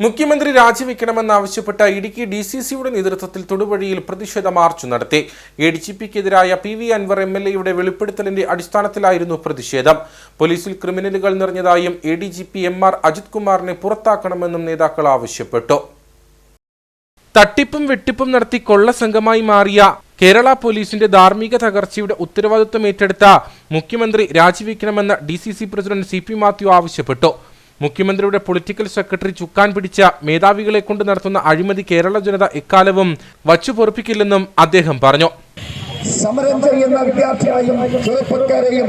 മുഖ്യമന്ത്രി രാജിവെക്കണമെന്നാവശ്യപ്പെട്ട Idukki D C സിയുടെ നേതൃത്വത്തിൽ തൊടുവഴിയിൽ പ്രതിഷേധ മാർച്ച് നടത്തി. A D G പിക്കെതിരായ P V Anvar M L എയുടെ വെളിപ്പെടുത്തലിന്റെ അടിസ്ഥാനത്തിലായിരുന്നു പ്രതിഷേധം. പോലീസിൽ ക്രിമിനലുകൾ നിറഞ്ഞതായും A D G P M R Ajith കുമാറിനെ പുറത്താക്കണമെന്നും നേതാക്കൾ ആവശ്യപ്പെട്ടു. തട്ടിപ്പും വെട്ടിപ്പും നടത്തി കൊള്ള സംഘമായി മാറിയ കേരള പോലീസിന്റെ ധാർമ്മിക തകർച്ചയുടെ ഉത്തരവാദിത്വം ഏറ്റെടുത്ത മുഖ്യമന്ത്രി രാജിവെക്കണമെന്ന് D C C president C P Mathew ആവശ്യപ്പെട്ടു. മുഖ്യമന്ത്രിയുടെ പൊളിറ്റിക്കൽ സെക്രട്ടറി ചുക്കാൻ പിടിച്ച മേധാവികളെ കൊണ്ട് നടത്തുന്ന അഴിമതി കേരള ജനത എക്കാലവും വച്ചു പൊറപ്പിക്കില്ലെന്നും അദ്ദേഹം പറഞ്ഞു. സമരം ചെയ്യുന്ന വിദ്യാർത്ഥികളെയും ചെറുപ്പക്കാരെയും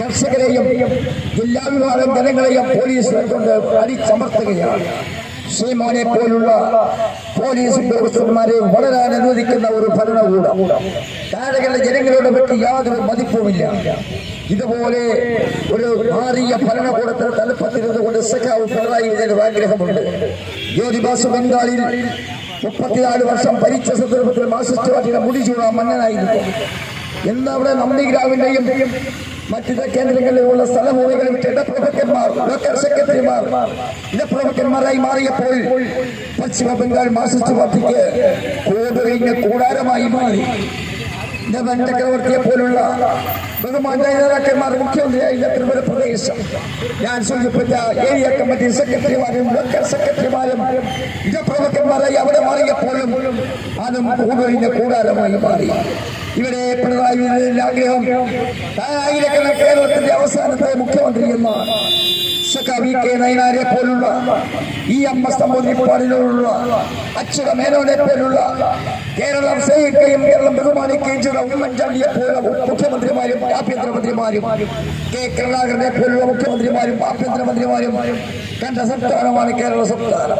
കർഷകരെയും എല്ലാ ജനങ്ങളെയും പോലീസ് കൊണ്ട് അടിച്ചമർത്തുകയാണ്. ശ്രീമോനെ പോലുള്ള പോലീസ് ഉദ്യോഗസ്ഥന്മാരെ വളരാൻ അനുവദിക്കുന്ന ഒരു ഭരണകൂടം. താഴെയുള്ള ജനങ്ങളോട് പറ്റി യാതൊരു മതിപ്പുമില്ല. ഇതുപോലെ ഒരു മാറിയ ഭരണകൂടത്തിന് തലപ്പത്തിരുന്നു കൊണ്ട് സഖാവ് പിണറായി വിജയൻ ആഗ്രഹമുണ്ട്. ജ്യോതിബാസു ബംഗാളിൽ മുപ്പത്തിനാല് വർഷം ഭരിച്ച സന്ദർഭത്തിൽ മാർക്സിസ്റ്റ് പാർട്ടിയുടെ മുടിചൂട മന്നനായിരുന്നു. ഇന്ന് അവിടെ നന്ദിഗ്രാമിന്റെയും മറ്റു കേന്ദ്രങ്ങളിലുള്ള സ്ഥലഭൂമികളിൽ ഇടപ്രഭുക്കന്മാർ ലോക്കൽ സെക്രട്ടറിമാർ ഇടപ്രഭുക്കന്മാരായി മാറിയപ്പോൾ പശ്ചിമ ബംഗാൾ മാർക്സിസ്റ്റ് പാർട്ടിക്ക് കൂടൊഴിഞ്ഞ കൂടാരമായി മാറി. ജവൻ ചക്രവർത്തിയെ പോലുള്ള ബഹുമാന നേതാക്കന്മാർ മുഖ്യമന്ത്രിയായി ത്രിപുര പ്രദേശം ഞാൻ സൂചിപ്പിച്ച ഏരിയ കമ്മിറ്റി സെക്രട്ടറിമാരും ലോക്കൽ സെക്രട്ടറിമാരും ഇടപ്രഭുക്കന്മാരായി അവിടെ മാറിയപ്പോഴും അതും കൂടുതലിന്റെ കൂടാരമായി മാറി. ഇവിടെ പിണറായി ആഗ്രഹം ആയിരക്കണക്കിന് കേരളത്തിന്റെ അവസാനത്തെ മുഖ്യമന്ത്രി എന്നാണ്. സഖാവി കെ പോലുള്ള ഈ അമ്മ സ്തംഭനിപ്പാടിലുള്ള അച്യുത മേനോനെ പോലുള്ള കേരളം സേവിക്കുകയും കേരളം ബഹുമാനിക്കുകയും ചെയ്ത ഉമ്മൻചാണ്ടിയെ പോലുള്ള മുഖ്യമന്ത്രിമാരും ആഭ്യന്തരമന്ത്രിമാരും കെ കരുണാകരനെ പോലുള്ള മുഖ്യമന്ത്രിമാരും ആഭ്യന്തരമന്ത്രിമാരും കണ്ട സംസ്ഥാനമാണ് കേരള സംസ്ഥാനം.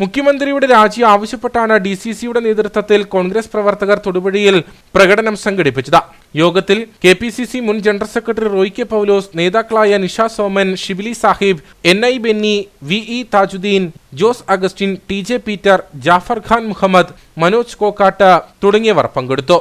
മുഖ്യമന്ത്രിയുടെ രാജി ആവശ്യപ്പെട്ടാണ് ഡി സി സിയുടെ നേതൃത്വത്തിൽ കോൺഗ്രസ് പ്രവർത്തകർ തൊടുപുഴയിൽ പ്രകടനം സംഘടിപ്പിച്ചത്. യോഗത്തിൽ കെ പി സി സി മുൻ general secretary Roy K Paulose നേതാക്കളായ Nisha Soman Shibili Sahib N I Benny V E Thajudheen Jose Augustine T J Peter Jafar Khan Muhammad Manoj Kokkat തുടങ്ങിയവർ പങ്കെടുത്തു.